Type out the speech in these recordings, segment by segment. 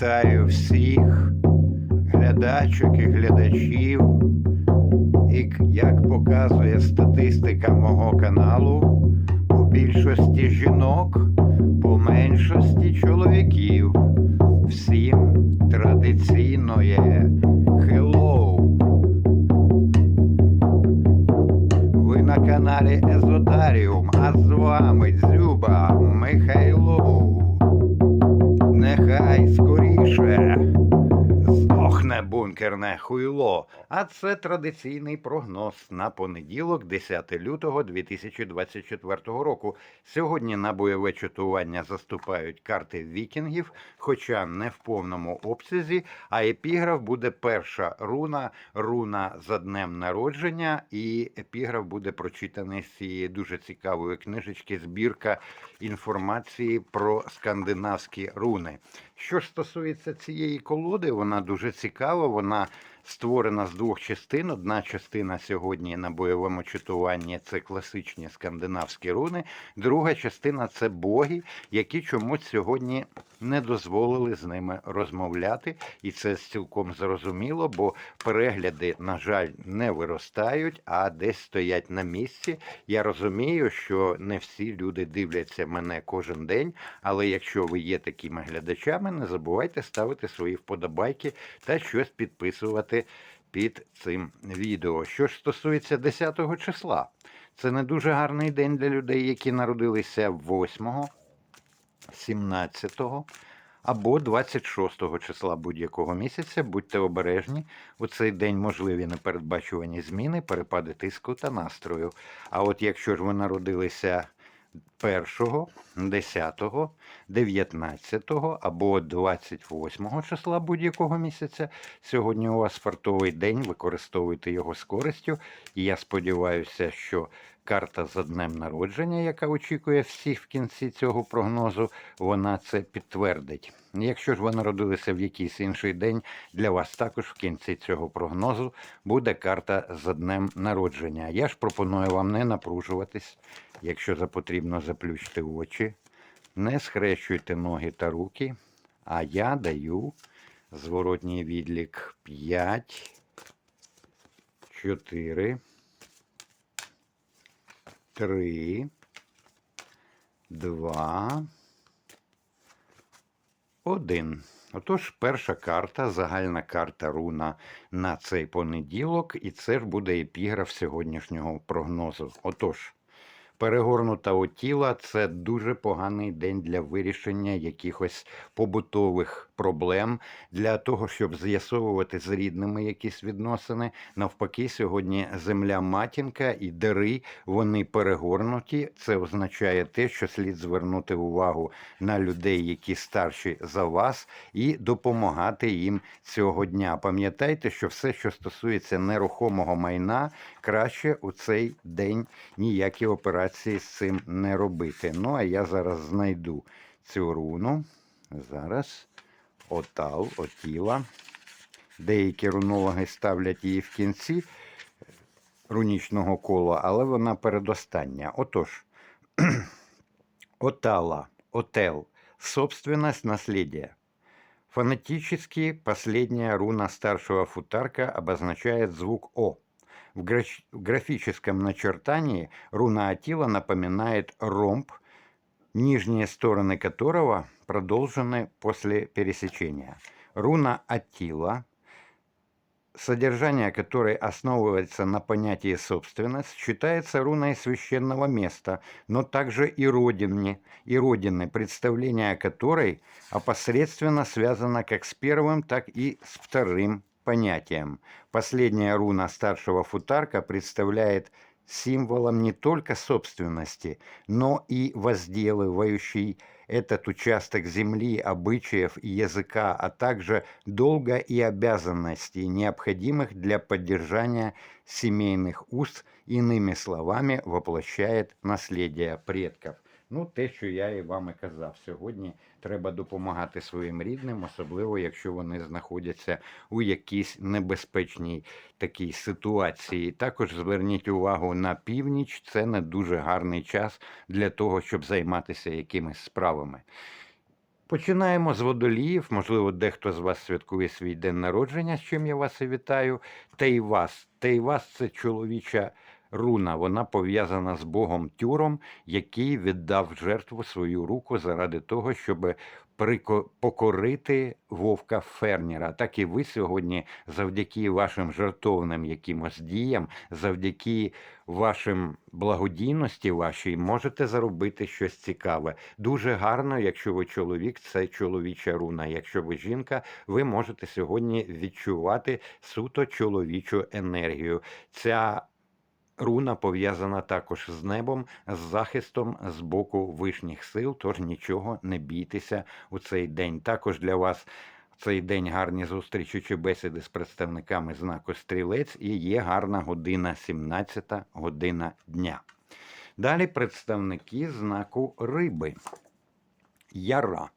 Вітаю всіх глядачок і глядачів. І як показує статистика мого каналу, у більшості жінок, по меншості чоловіків. Всім традиційно hello. Ви на каналі Езодаріум, а з вами Дзюба скоріше здохне бункерне хуйло. А це традиційний прогноз на понеділок, 10 лютого 2024 року. Сьогодні на бойове чатування заступають карти вікінгів, хоча не в повному обсязі. А епіграф буде перша руна, руна за днем народження, і епіграф буде прочитаний з цієї дуже цікавої книжечки збірка інформації про скандинавські руни. Що ж стосується цієї колоди, вона дуже цікава. Вона створена з двох частин. Одна частина сьогодні на бойовому читуванні це класичні скандинавські руни. Друга частина це боги, які чомусь сьогодні не дозволили з ними розмовляти, і це цілком зрозуміло, бо перегляди, на жаль, не виростають, а десь стоять на місці. Я розумію, що не всі люди дивляться мене кожен день, але якщо ви є такими глядачами, не забувайте ставити свої вподобайки та щось підписувати під цим відео. Що ж стосується 10 числа, це не дуже гарний день для людей, які народилися 8, 17 або 26 числа будь-якого місяця. Будьте обережні. У цей день можливі непередбачувані зміни, перепади тиску та настрою. А от якщо ж ви народилися 1, 10, 19 або 28 числа будь-якого місяця. Сьогодні у вас фартовий день, використовуйте його з користю. І я сподіваюся, що карта за днем народження, яка очікує всіх в кінці цього прогнозу, вона це підтвердить. Якщо ж ви народилися в якийсь інший день, для вас також в кінці цього прогнозу буде карта за днем народження. Я ж пропоную вам не напружуватись, якщо потрібно заплющити очі, не схрещуйте ноги та руки, а я даю зворотній відлік 5, 4, 3, 2, 1. Отож, перша карта, загальна карта руна на цей понеділок, і це ж буде епіграф сьогоднішнього прогнозу. Отож, перегорнута отіла це дуже поганий день для вирішення якихось побутових проблем, для того, щоб з'ясовувати з рідними якісь відносини. Навпаки, сьогодні земля матінка і дари вони перегорнуті. Це означає те, що слід звернути увагу на людей, які старші за вас, і допомагати їм цього дня. Пам'ятайте, що все, що стосується нерухомого майна, краще у цей день ніякі операції з цим не робити. Ну а я зараз знайду цю руну. Зараз отал, отіла. Деякі рунологи ставлять її в кінці рунічного кола, але вона передостання. Отож, отала, отел, собственность наследия. Фонетически последняя руна старшего футарка обозначает звук О. В графическом начертании руна Атила напоминает ромб, нижние стороны которого продолжены после пересечения. Руна Атила, содержание которой основывается на понятии собственность, считается руной священного места, но также и родины, и родины, представление которой опосредственно связано как с первым, так и с вторым понятием. Последняя руна старшего футарка представляет символом не только собственности, но и возделывающий этот участок земли, обычаев и языка, а также долга и обязанностей, необходимых для поддержания семейных уст, иными словами, воплощает наследие предков. Ну, те, що я і вам і казав, сьогодні треба допомагати своїм рідним, особливо якщо вони знаходяться у якійсь небезпечній такій ситуації. Також зверніть увагу на північ, це не дуже гарний час для того, щоб займатися якимись справами. Починаємо з водоліїв. Можливо, дехто з вас святкує свій день народження, з чим я вас і вітаю. Тейвас. Тейвас це чоловіча руна. Вона пов'язана з Богом Тюром, який віддав жертву свою руку заради того, щоб покорити вовка Фернера. Так і ви сьогодні, завдяки вашим жертовним якимось діям, завдяки вашим благодійності вашій, можете заробити щось цікаве. Дуже гарно, якщо ви чоловік, це чоловіча руна. Якщо ви жінка, ви можете сьогодні відчувати суто чоловічу енергію. Ця Руна пов'язана також з небом, з захистом з боку вишніх сил, тож нічого не бійтеся у цей день. Також для вас цей день гарні зустрічі чи бесіди з представниками знаку стрілець і є гарна година, 17 година дня. Далі представники знаку риби. Яра.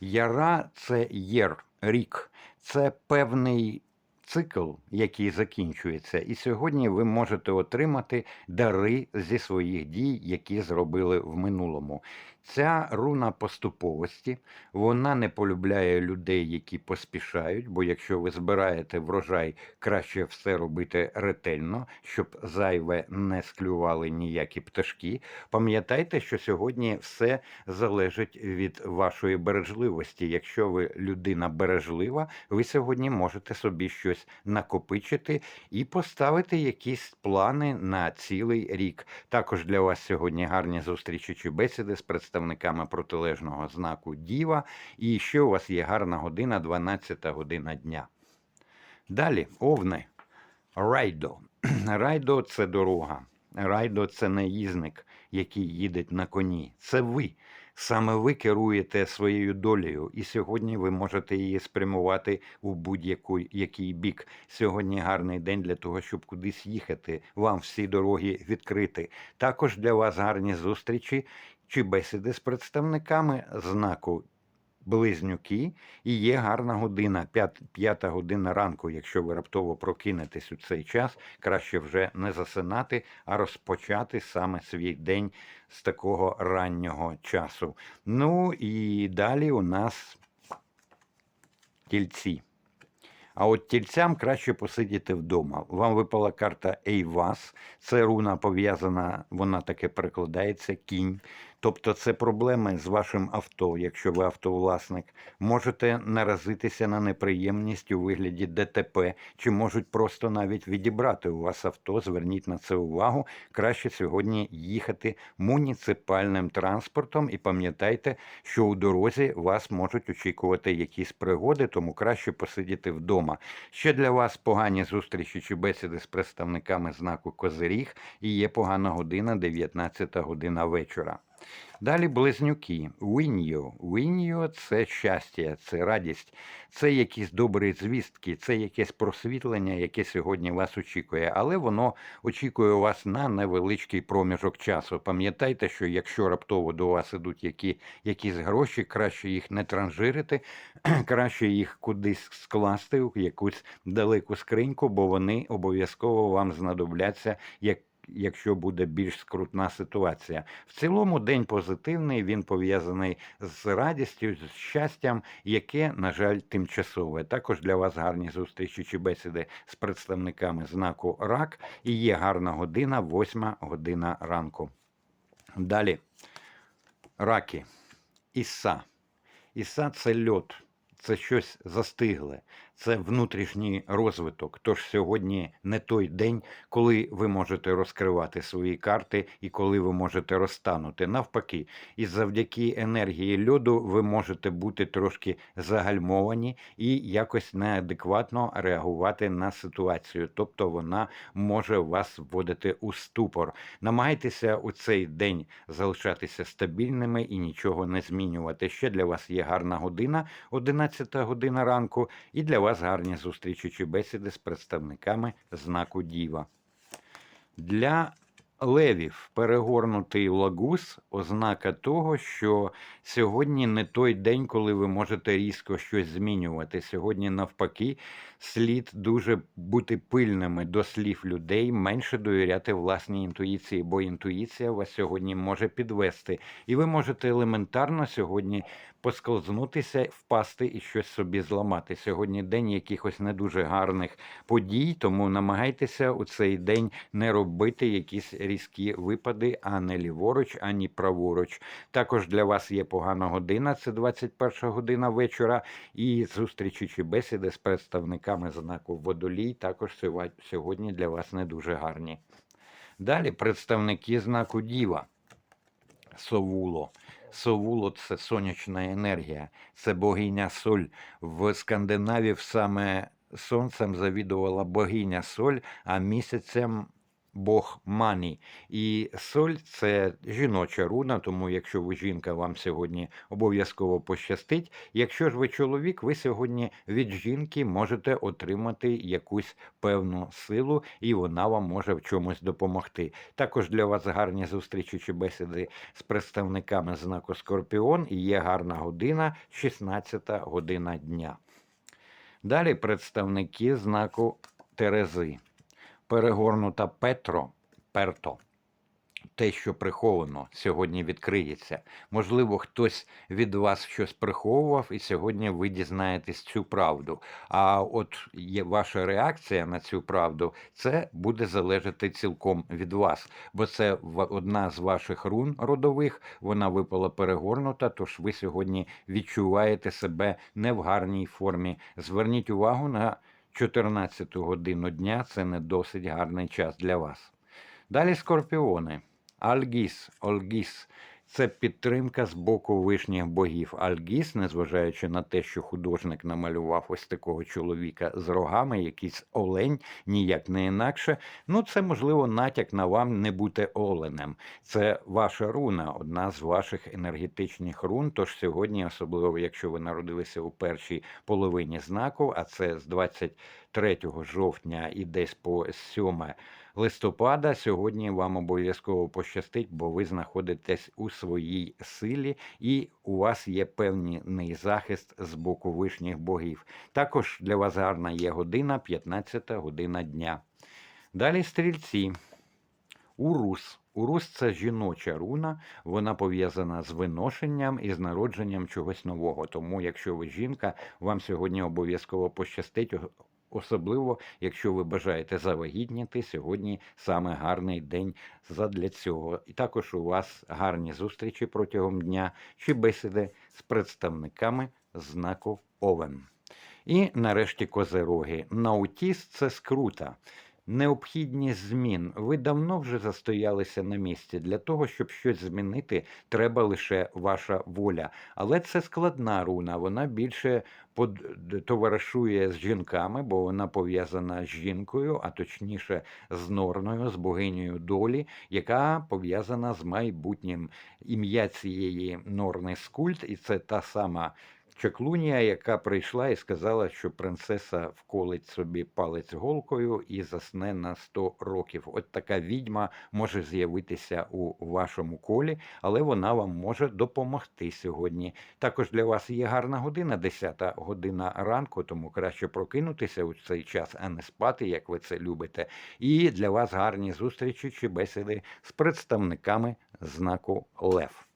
Яра це єр, рік. Це певний цикл, який закінчується. І сьогодні ви можете отримати дари зі своїх дій, які зробили в минулому. Ця руна поступовості, вона не полюбляє людей, які поспішають, бо якщо ви збираєте врожай, краще все робити ретельно, щоб зайве не склювали ніякі пташки. Пам'ятайте, що сьогодні все залежить від вашої бережливості. Якщо ви людина бережлива, ви сьогодні можете собі щось накопичити і поставити якісь плани на цілий рік. Також для вас сьогодні гарні зустрічі чи бесіди з представниками протилежного знаку Діва. І ще у вас є гарна година, 12 година дня. Далі, овни. Райдо. Райдо це дорога. Райдо це наїзник, який їде на коні. Це ви. Саме ви керуєте своєю долею, і сьогодні ви можете її спрямувати у будь-який який бік. Сьогодні гарний день для того, щоб кудись їхати. Вам всі дороги відкриті. Також для вас гарні зустрічі чи бесіди з представниками знаку Близнюки, і є гарна година, п'ята година ранку. Якщо ви раптово прокинетесь у цей час, краще вже не засинати, а розпочати саме свій день з такого раннього часу. Ну і далі у нас тільці. А от тільцям краще посидіти вдома. Вам випала карта Ейвас. Це руна пов'язана, вона таке перекладається, кінь. Тобто це проблеми з вашим авто, якщо ви автовласник. Можете наразитися на неприємність у вигляді ДТП, чи можуть просто навіть відібрати у вас авто. Зверніть на це увагу. Краще сьогодні їхати муніципальним транспортом і пам'ятайте, що у дорозі вас можуть очікувати якісь пригоди, тому краще посидіти вдома. Ще для вас погані зустрічі чи бесіди з представниками знаку Козиріг і є погана година, 19 година вечора. Далі близнюки. Віньо. Віньо це щастя, це радість, це якісь добрі звістки, це якесь просвітлення, яке сьогодні вас очікує, але воно очікує вас на невеличкий проміжок часу. Пам'ятайте, що якщо раптово до вас ідуть які, якісь гроші, краще їх не транжирити, краще їх кудись скласти у якусь далеку скриньку, бо вони обов'язково вам знадобляться як. Якщо буде більш скрутна ситуація, в цілому день позитивний, він пов'язаний з радістю, з щастям, яке, на жаль, тимчасове. Також для вас гарні зустрічі чи бесіди з представниками знаку РАК. І є гарна година, восьма година ранку. Далі раки. Іса. Іса це льот, це щось застигле, це внутрішній розвиток. Тож сьогодні не той день, коли ви можете розкривати свої карти і коли ви можете розтанути. Навпаки, і завдяки енергії льоду ви можете бути трошки загальмовані і якось неадекватно реагувати на ситуацію. Тобто вона може вас вводити у ступор. Намагайтеся у цей день залишатися стабільними і нічого не змінювати. Ще для вас є гарна година, 11 година ранку, і для вас гарні зустрічі чи бесіди з представниками знаку Діва. Для левів, перегорнутий лагус, ознака того, що сьогодні не той день, коли ви можете різко щось змінювати. Сьогодні, навпаки, слід дуже бути пильними до слів людей, менше довіряти власній інтуїції, бо інтуїція вас сьогодні може підвести, і ви можете елементарно сьогодні поскользнутися, впасти і щось собі зламати. Сьогодні день якихось не дуже гарних подій, тому намагайтеся у цей день не робити якісь різкі випади, а не ліворуч, ані праворуч. Також для вас є погана година, це 21 година вечора, і зустрічі чи бесіди з представниками знаку водолій також сьогодні для вас не дуже гарні. Далі представники знаку Діва. Совуло. Совуло це сонячна енергія, це богиня Соль. В Скандинавів саме сонцем завідувала богиня Соль, а місяцем Бог Мані. І соль це жіноча руна, тому якщо ви жінка, вам сьогодні обов'язково пощастить. Якщо ж ви чоловік, ви сьогодні від жінки можете отримати якусь певну силу, і вона вам може в чомусь допомогти. Також для вас гарні зустрічі чи бесіди з представниками знаку Скорпіон і є гарна година, 16 година дня. Далі представники знаку Терези. Перегорнута Петро, Перто. Те, що приховано, сьогодні відкриється. Можливо, хтось від вас щось приховував, і сьогодні ви дізнаєтесь цю правду. А от є ваша реакція на цю правду, це буде залежати цілком від вас, бо це одна з ваших рун родових. Вона випала перегорнута. Тож ви сьогодні відчуваєте себе не в гарній формі. Зверніть увагу на 14 годину дня. Це не досить гарний час для вас. Далі скорпіони. Альгіс, Ольгіс. Це підтримка з боку вишніх богів. Альгіс, незважаючи на те, що художник намалював ось такого чоловіка з рогами, якийсь олень, ніяк не інакше. Ну, це можливо натяк на вам не бути оленем. Це ваша руна, одна з ваших енергетичних рун. Тож сьогодні, особливо якщо ви народилися у першій половині знаку, а це з 23 жовтня і десь по 7 листопада. Сьогодні вам обов'язково пощастить, бо ви знаходитесь у своїй силі, і у вас є певний захист з боку вишніх богів. Також для вас гарна є година, 15 година дня. Далі стрільці. Урус. Урус це жіноча руна, вона пов'язана з виношенням і з народженням чогось нового. Тому, якщо ви жінка, вам сьогодні обов'язково пощастить, особливо якщо ви бажаєте завагітніти. Сьогодні саме гарний день задля цього. І також у вас гарні зустрічі протягом дня чи бесіди з представниками знаку Овен. І нарешті козероги. Наутіс це скрута. Необхідність змін. Ви давно вже застоялися на місці. Для того, щоб щось змінити, треба лише ваша воля. Але це складна руна. Вона більше товаришує з жінками, бо вона пов'язана з жінкою, а точніше з норною, з богинею долі, яка пов'язана з майбутнім. Ім'я цієї норни скульт, і це та сама Чаклунія, яка прийшла і сказала, що принцеса вколить собі палець голкою і засне на 100 років. От така відьма може з'явитися у вашому колі, але вона вам може допомогти сьогодні. Також для вас є гарна година, 10 година ранку, тому краще прокинутися у цей час, а не спати, як ви це любите. І для вас гарні зустрічі чи бесіди з представниками знаку Лев.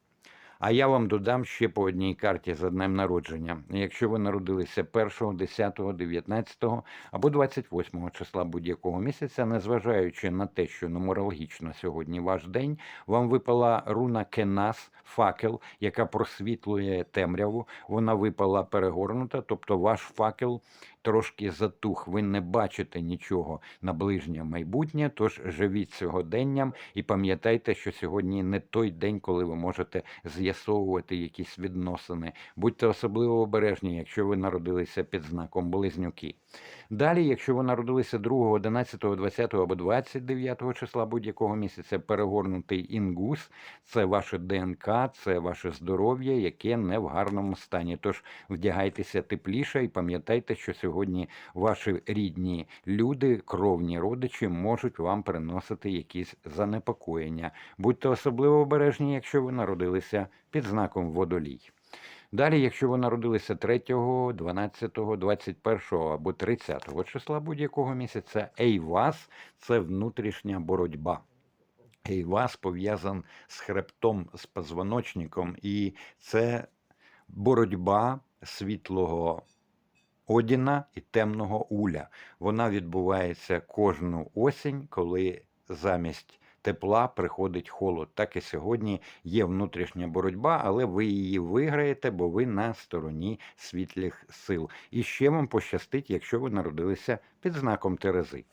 А я вам додам ще по одній карті за днем народження. Якщо ви народилися 1, 10, 19 або 28 числа будь-якого місяця, незважаючи на те, що нумерологічно сьогодні ваш день, вам випала руна Кенас, факел, яка просвітлює темряву. Вона випала перегорнута, тобто ваш факел трошки затух. Ви не бачите нічого на ближнє майбутнє, тож живіть сьогоденням і пам'ятайте, що сьогодні не той день, коли ви можете з'ясовувати якісь відносини. Будьте особливо обережні, якщо ви народилися під знаком близнюки. Далі, якщо ви народилися 2, 11, 20 або 29 числа будь-якого місяця, перегорнутий інгус це ваше ДНК, це ваше здоров'я, яке не в гарному стані. Тож вдягайтеся тепліше і пам'ятайте, що сьогодні ваші рідні люди, кровні родичі, можуть вам приносити якісь занепокоєння. Будьте особливо обережні, якщо ви народилися під знаком водолій. Далі, якщо ви народилися 3, 12, 21 або 30 числа будь-якого місяця, Ейвас це внутрішня боротьба. Ейвас пов'язан з хребтом, з позвоночником, і це боротьба світлого Одіна і темного уля. Вона відбувається кожну осінь, коли замість тепла приходить холод. Так і сьогодні є внутрішня боротьба, але ви її виграєте, бо ви на стороні світлих сил. І ще вам пощастить, якщо ви народилися під знаком Терези.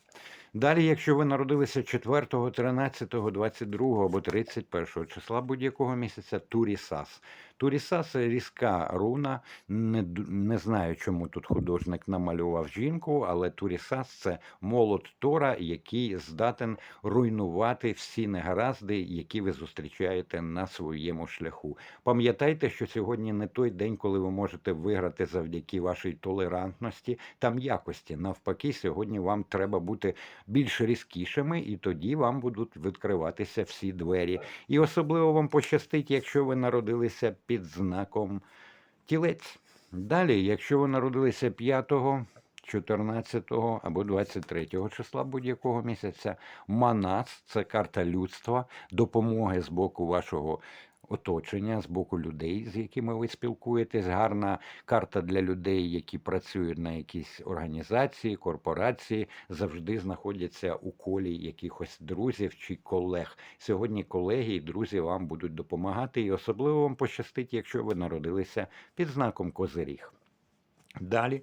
Далі, якщо ви народилися 4, 13, 22 або 31 числа будь-якого місяця, Турісас. Турісас різка руна. Не, не знаю, чому тут художник намалював жінку, але Турісас це молот Тора, який здатен руйнувати всі негаразди, які ви зустрічаєте на своєму шляху. Пам'ятайте, що сьогодні не той день, коли ви можете виграти завдяки вашій толерантності та м'якості. Навпаки, сьогодні вам треба бути більш різкішими, і тоді вам будуть відкриватися всі двері. І особливо вам пощастить, якщо ви народилися під знаком тілець. Далі, якщо ви народилися 5, 14 або 23 числа будь-якого місяця, Манас це карта людства, допомоги з боку вашого оточення, з боку людей, з якими ви спілкуєтесь. Гарна карта для людей, які працюють на якійсь організації, корпорації, завжди знаходяться у колі якихось друзів чи колег. Сьогодні колеги і друзі вам будуть допомагати, і особливо вам пощастить, якщо ви народилися під знаком Козиріг. Далі,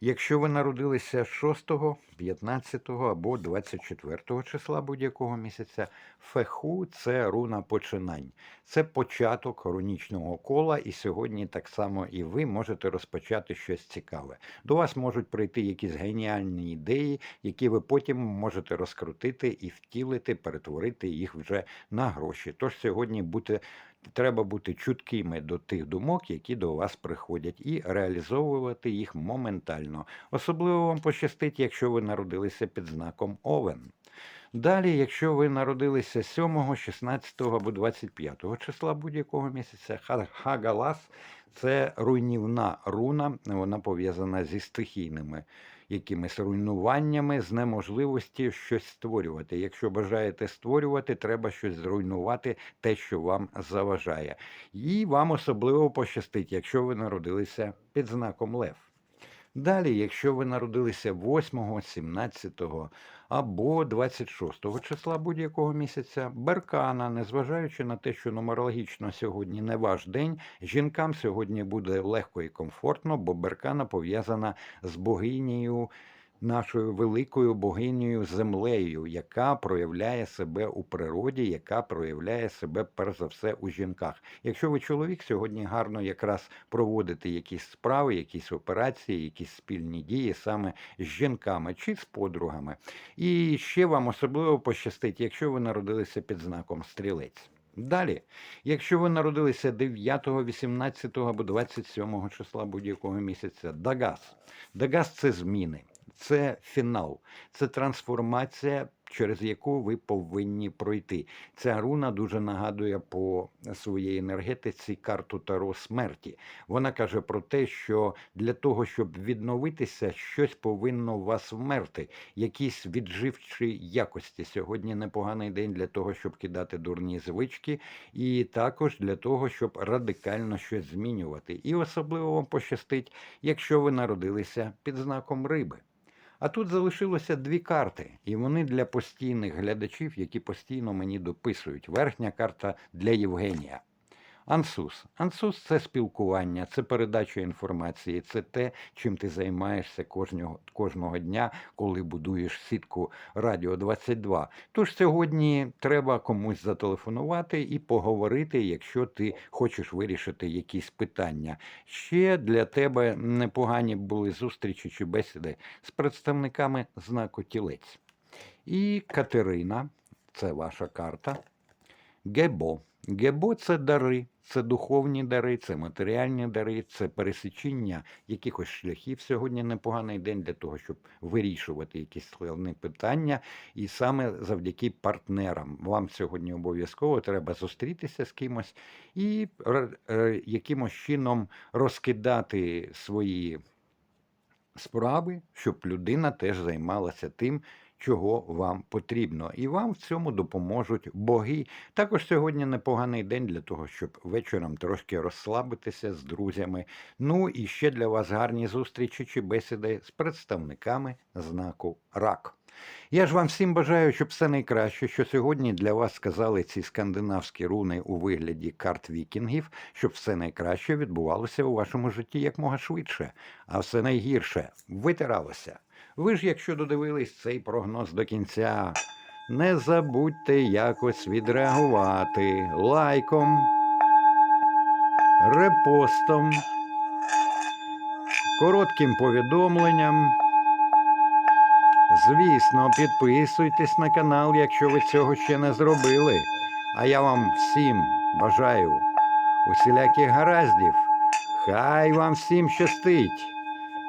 якщо ви народилися 6, 15 або 24 числа будь-якого місяця, феху це руна починань. Це початок рунічного кола, і сьогодні так само і ви можете розпочати щось цікаве. До вас можуть прийти якісь геніальні ідеї, які ви потім можете розкрутити і втілити, перетворити їх вже на гроші. Тож сьогодні бути треба бути чуткими до тих думок, які до вас приходять, і реалізовувати їх моментально. Особливо вам пощастить, якщо ви народилися під знаком Овен. Далі, якщо ви народилися 7, 16 або 25 числа будь-якого місяця, Ха- Хагалас це руйнівна руна, вона пов'язана зі стихійними якимись руйнуваннями, з неможливості щось створювати. Якщо бажаєте створювати, треба щось зруйнувати, те, що вам заважає. І вам особливо пощастить, якщо ви народилися під знаком Лев. Далі, якщо ви народилися 8, 17 або 26 числа будь-якого місяця, Беркана, незважаючи на те, що нумерологічно сьогодні не ваш день, жінкам сьогодні буде легко і комфортно, бо Беркана пов'язана з богинею нашою великою богинею землею, яка проявляє себе у природі, яка проявляє себе перш за все у жінках. Якщо ви чоловік, сьогодні гарно якраз проводити якісь справи, якісь операції, якісь спільні дії саме з жінками чи з подругами. І ще вам особливо пощастить, якщо ви народилися під знаком стрілець. Далі, якщо ви народилися 9, 18 або 27 числа будь-якого місяця, Дагас. Дагас це зміни, це фінал, це трансформація, через яку ви повинні пройти. Ця руна дуже нагадує по своїй енергетиці карту Таро смерті. Вона каже про те, що для того, щоб відновитися, щось повинно вас вмерти, якісь відживчі якості. Сьогодні непоганий день для того, щоб кидати дурні звички, і також для того, щоб радикально щось змінювати. І особливо вам пощастить, якщо ви народилися під знаком риби. А тут залишилося дві карти, і вони для постійних глядачів, які постійно мені дописують. Верхня карта для Євгенія. Ансус. Ансус це спілкування, це передача інформації, це те, чим ти займаєшся кожного, кожного дня, коли будуєш сітку Радіо 22. Тож сьогодні треба комусь зателефонувати і поговорити, якщо ти хочеш вирішити якісь питання. Ще для тебе непогані були зустрічі чи бесіди з представниками знаку тілець. І Катерина, це ваша карта. Гебо. Гебо це дари, це духовні дари, це матеріальні дари, це пересічення якихось шляхів. Сьогодні непоганий день для того, щоб вирішувати якісь складні питання. І саме завдяки партнерам. Вам сьогодні обов'язково треба зустрітися з кимось і р- е, якимось чином розкидати свої справи, щоб людина теж займалася тим, чого вам потрібно. І вам в цьому допоможуть боги. Також сьогодні непоганий день для того, щоб вечором трошки розслабитися з друзями. Ну і ще для вас гарні зустрічі чи бесіди з представниками знаку РАК. Я ж вам всім бажаю, щоб все найкраще, що сьогодні для вас сказали ці скандинавські руни у вигляді карт вікінгів, щоб все найкраще відбувалося у вашому житті якмога швидше, а все найгірше витиралося. Ви ж, якщо додивились цей прогноз до кінця, не забудьте якось відреагувати лайком, репостом, коротким повідомленням. Звісно, підписуйтесь на канал, якщо ви цього ще не зробили. А я вам всім бажаю усіляких гараздів. Хай вам всім щастить.